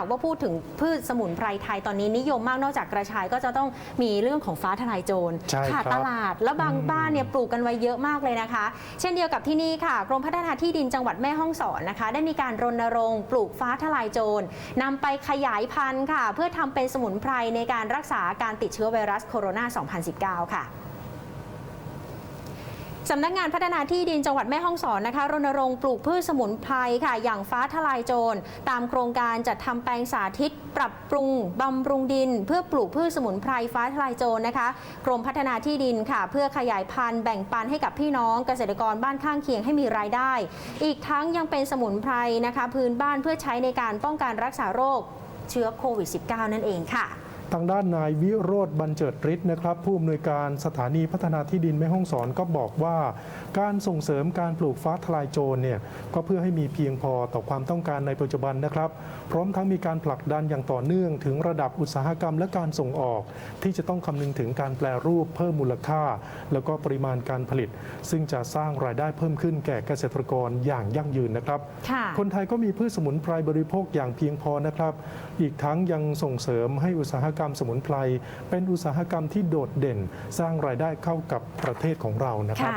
ากว่าพูดถึงพืชสมุนไพรไทยตอนนี้นิยมมากนอกจากกระชายก็จะต้องมีเรื่องของฟ้าทลายโจรใช่ขาดครับตลาด แล้วบางอืมบ้านเนี่ยปลูกกันไว้เยอะมากเลยนะคะ เช่นเดียวกับที่นี่ค่ะกรมพัฒนาที่ดินจังหวัดแม่ฮ่องสอนนะคะ ได้มีการรณรงค์ปลูกฟ้าทลายโจรนำไปขยายพันธุ์ค่ะ เพื่อทำเป็นสมุนไพรในการรักษาการติดเชื้อไวรัสโคโรนา 2019 ค่ะ สำนักงานพัฒนาที่ดินจังหวัดแม่ฮ่องสอนนะคะรณรงค์ปลูกพืชสมุนไพรค่ะ อย่างฟ้าทลายโจรตามโครงการจัดทำแปลงสาธิต ปรับปรุงบำรุงดิน เพื่อปลูกพืชสมุนไพรฟ้าทลายโจรนะคะ กรมพัฒนาที่ดินค่ะ เพื่อขยายพันธุ์แบ่งปันให้กับพี่น้องเกษตรกรบ้านข้างเคียงให้มีรายได้ อีกทั้งยังเป็นสมุนไพรนะคะ พื้นบ้านเพื่อใช้ในการป้องกันรักษาโรคเชื้อโควิด -19 นั่นเองค่ะ ทางด้านนายวิโรธบรรเจิดฤทธิ์นะครับ ผู้อำนวยการสถานีพัฒนาที่ดินแม่ฮ่องสอนก็บอกว่า การส่งเสริมการปลูกฟ้าทลายโจรเนี่ยก็เพื่อให้มีเพียงพอต่อความต้องการในปัจจุบันนะครับ พร้อมทั้งมีการผลักดันอย่างต่อเนื่อง ถึงระดับอุตสาหกรรมและการส่งออก ที่จะต้องคำนึงถึงการแปลรูปเพิ่มมูลค่า แล้วก็ปริมาณการผลิต ซึ่งจะสร้างรายได้เพิ่มขึ้นแก่เกษตรกรอย่างยั่งยืนนะครับค่ะคนไทยก็มีพืชสมุนไพรบริโภคอย่างเพียงพอนะครับ อีกทั้งยังส่งเสริมให้อุตสาหกรรมสมุนไพร เป็นอุตสาหกรรมที่โดดเด่น สร้างรายได้เข้ากับประเทศของเรานะครับ